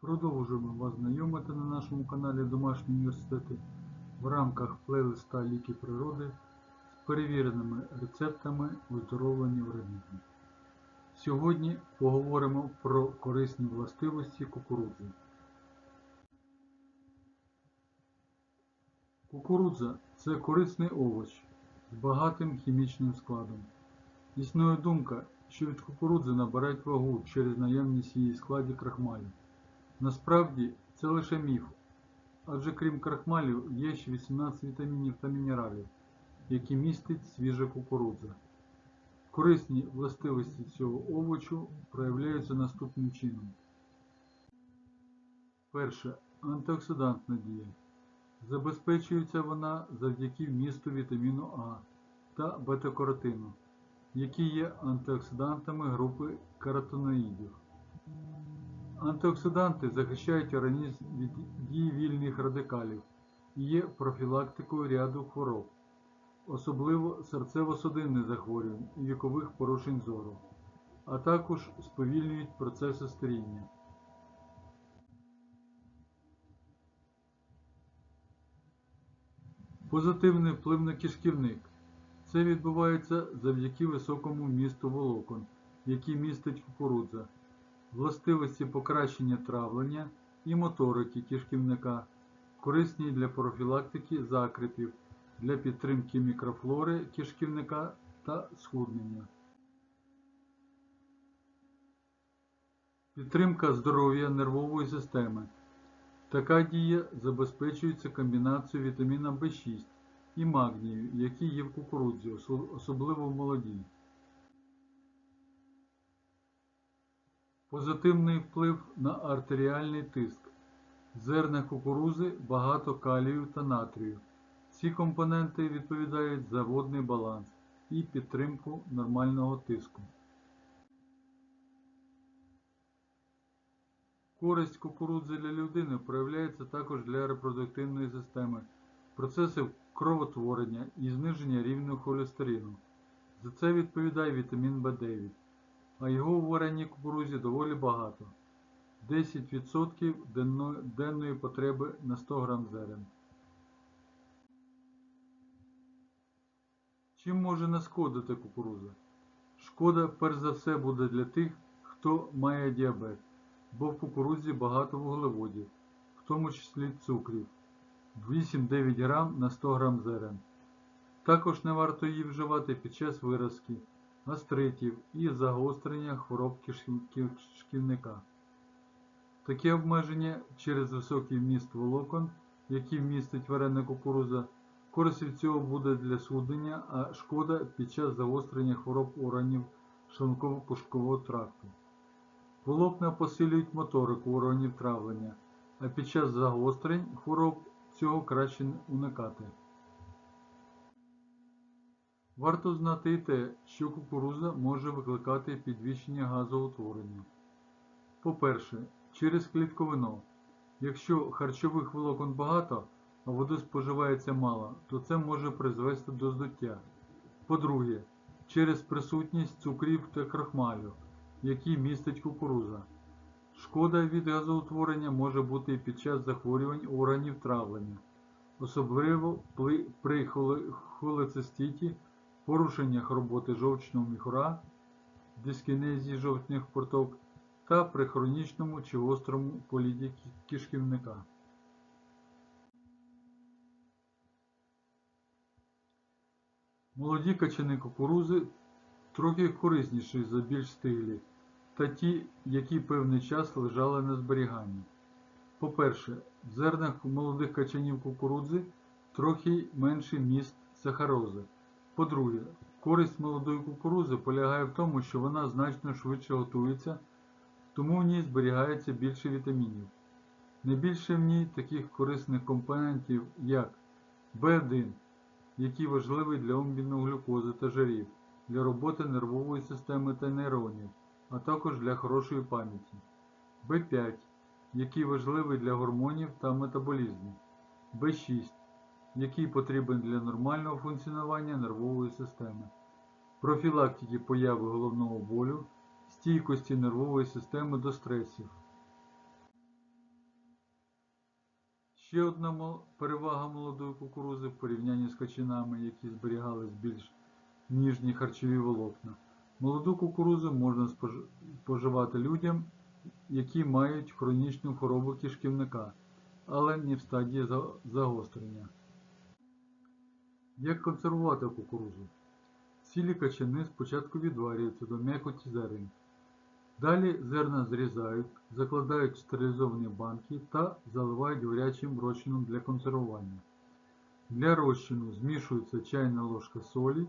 Продовжуємо вас знайомити на нашому каналі Домашні університети в рамках плейлиста Ліки природи з перевіреними рецептами оздоровлення організму. Сьогодні поговоримо про корисні властивості кукурудзи. Кукурудза це корисний овоч з багатим хімічним складом. Існує думка, що від кукурудзи набирають вагу через наявність її складі крахмалю. Насправді це лише міф, адже крім крахмалю є ще 18 вітамінів та мінералів, які містить свіжа кукурудза. Корисні властивості цього овочу проявляються наступним чином. Перше. Антиоксидантна дія. Забезпечується вона завдяки вмісту вітаміну А та бета-каротину, які є антиоксидантами групи каротиноїдів. Антиоксиданти захищають організм від дії вільних радикалів і є профілактикою ряду хвороб, особливо серцево-судинних захворювань і вікових порушень зору, а також сповільнюють процеси старіння. Позитивний вплив на кишківник. Це відбувається завдяки високому вмісту волокон, які містить кукурудза властивості покращення травлення і моторики кишківника, корисні для профілактики закрипів, для підтримки мікрофлори кишківника та схуднення. Підтримка здоров'я нервової системи. Така дія забезпечується комбінацією вітаміна В6 і магнію, які є в кукурудзі, особливо в молодій. Позитивний вплив на артеріальний тиск. В зернах кукурузи багато калію та натрію. Ці компоненти відповідають за водний баланс і підтримку нормального тиску. Користь кукурудзи для людини проявляється також для репродуктивної системи, процесів кровотворення і зниження рівня холестерину. За це відповідає вітамін В9 а його у вареній кукурузі доволі багато 10% денної потреби на 100 г зерен. Чим може нашкодити кукуруза? Шкода перш за все буде для тих, хто має діабет, бо в кукурудзі багато вуглеводів, в тому числі цукрів 8-9 г на 100 г зерен. Також не варто її вживати під час виразки гастритів і загострення хвороб кишківника. Таке обмеження через високий вміст волокон, який вмістить варена кукуруза, користь від цього буде для схуднення, а шкода під час загострення хвороб органів шлунково-пушкового тракту. Волокна посилюють моторику органів травлення, а під час загострень хвороб цього краще уникати. Варто знати те, що кукурудза може викликати підвищення газоутворення. По-перше, через клітковину. Якщо харчових волокон багато, а води споживається мало, то це може призвести до здуття. По-друге, через присутність цукрів та крахмалю, які містить кукуруза. Шкода від газоутворення може бути і під час захворювань органів травлення, особливо при холециститі порушеннях роботи жовчного міхура, дискінезії жовчних порток та при хронічному чи гострому поліді кишківника. Молоді качани кукурузи трохи корисніші за більш стиглі та ті, які певний час лежали на зберіганні. По-перше, в зернах молодих качанів кукурудзи трохи менший міст сахарози. По-друге, користь молодої кукурузи полягає в тому, що вона значно швидше готується, тому в ній зберігається більше вітамінів. Найбільше в ній таких корисних компонентів, як В1, який важливий для обміну глюкози та жирів, для роботи нервової системи та нейронів, а також для хорошої пам'яті, В5, який важливий для гормонів та метаболізму, В6 який потрібен для нормального функціонування нервової системи, профілактики появи головного болю, стійкості нервової системи до стресів. Ще одна перевага молодої кукурузи в порівнянні з качанами, які зберігались більш ніжні харчові волокна. Молоду кукурузу можна споживати людям, які мають хронічну хворобу кишківника, але не в стадії загострення. Як консервувати кукурузу? Цілі качани спочатку відварюються до м'якоті зерен. Далі зерна зрізають, закладають в стерилізовані банки та заливають гарячим розчином для консервування. Для розчину змішується чайна ложка солі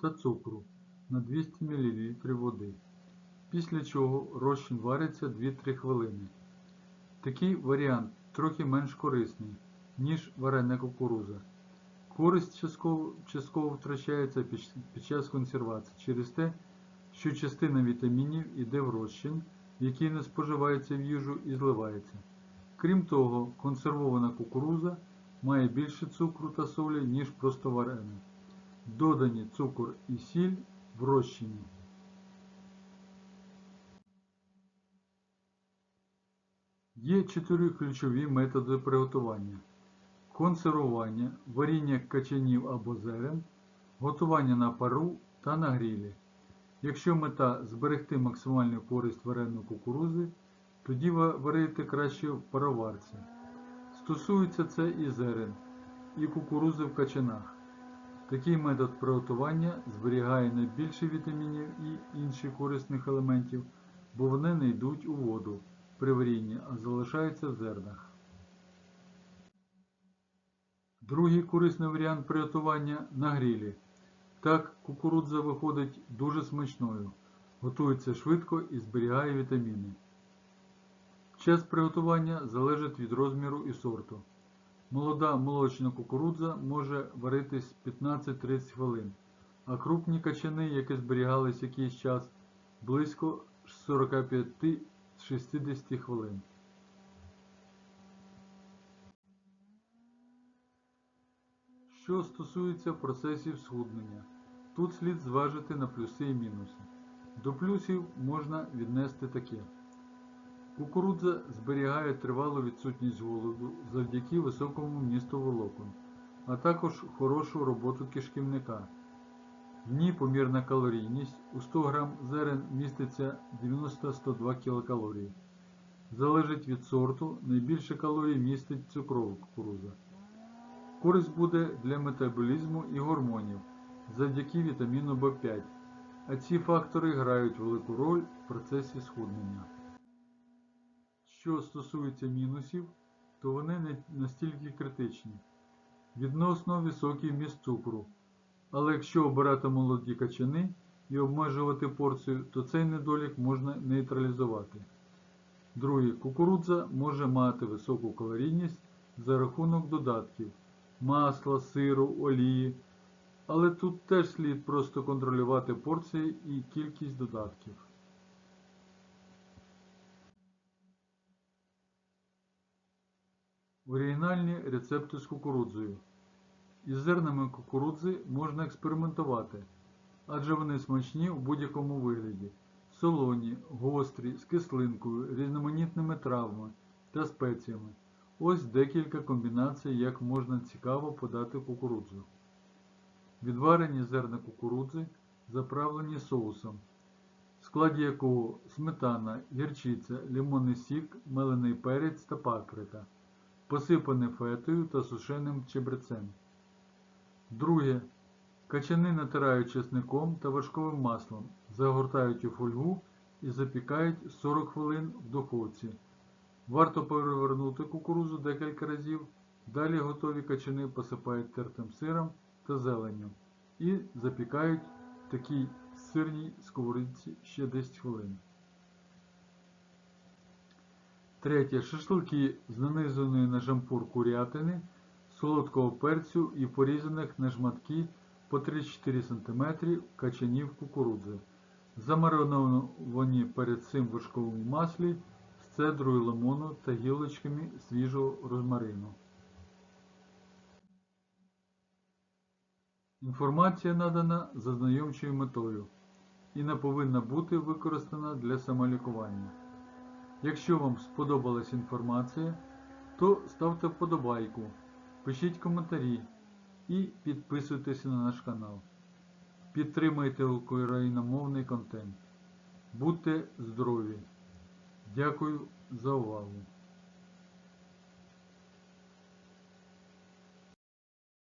та цукру на 200 мл води, після чого розчин вариться 2-3 хвилини. Такий варіант трохи менш корисний, ніж варена кукуруза. Користь частково, частково втрачається під, під час консервації через те, що частина вітамінів йде в розчин, який не споживається в їжу і зливається. Крім того, консервована кукуруза має більше цукру та солі, ніж просто варена. Додані цукор і сіль в розчині. Є чотири ключові методи приготування: консервування, варіння качанів або зерен, готування на пару та на грілі. Якщо мета зберегти максимальну користь вареної кукурузи, тоді ва- варити краще в пароварці. Стосується це і зерен, і кукурузи в качанах. Такий метод приготування зберігає найбільше вітамінів і інших корисних елементів, бо вони не йдуть у воду при варінні, а залишаються в зернах. Другий корисний варіант приготування на грілі. Так, кукурудза виходить дуже смачною, готується швидко і зберігає вітаміни. Час приготування залежить від розміру і сорту. Молода молочна кукурудза може варитись 15-30 хвилин, а крупні качани, які зберігались якийсь час, близько 45-60 хвилин. Що стосується процесів схуднення, тут слід зважити на плюси і мінуси. До плюсів можна віднести таке. Кукурудза зберігає тривалу відсутність голоду завдяки високому вмісту волокон, а також хорошу роботу кишківника. В ній помірна калорійність у 100 г зерен міститься 90-102 кілокалорії. Залежить від сорту, найбільше калорій містить цукрова кукурудза. Користь буде для метаболізму і гормонів завдяки вітаміну В5, а ці фактори грають велику роль в процесі схуднення. Що стосується мінусів, то вони не настільки критичні. Відносно високий вміст цукру. Але якщо обирати молоді качани і обмежувати порцію, то цей недолік можна нейтралізувати. Друге, кукурудза може мати високу калорійність за рахунок додатків масла, сиру, олії. Але тут теж слід просто контролювати порції і кількість додатків. Оригінальні рецепти з кукурудзою. Із зернами кукурудзи можна експериментувати, адже вони смачні у будь-якому вигляді. Солоні, гострі, з кислинкою, різноманітними травмами та спеціями. Ось декілька комбінацій, як можна цікаво подати кукурудзу. Відварені зерна кукурудзи, заправлені соусом, в складі якого сметана, гірчиця, лимонний сік, мелений перець та паприка, посипане фетою та сушеним чебрецем. Друге. Качани натирають чесником та вершковим маслом, загортають у фольгу і запікають 40 хвилин в духовці. Варто перевернути кукурузу декілька разів, далі готові качани посипають тертим сиром та зеленню і запікають в такій сирній сковорідці ще 10 хвилин. Третє. Шашлики з нанизаної на жампур курятини, солодкого перцю і порізаних на шматки по 3-4 см качанів кукурудзи, замариновані перед цим в вершковому маслі цедрою лимону та гілочками свіжого розмарину. Інформація надана за знайомчою метою і не повинна бути використана для самолікування. Якщо вам сподобалась інформація, то ставте вподобайку, пишіть коментарі і підписуйтесь на наш канал. Підтримайте україномовний контент. Будьте здорові! Дякую за увагу!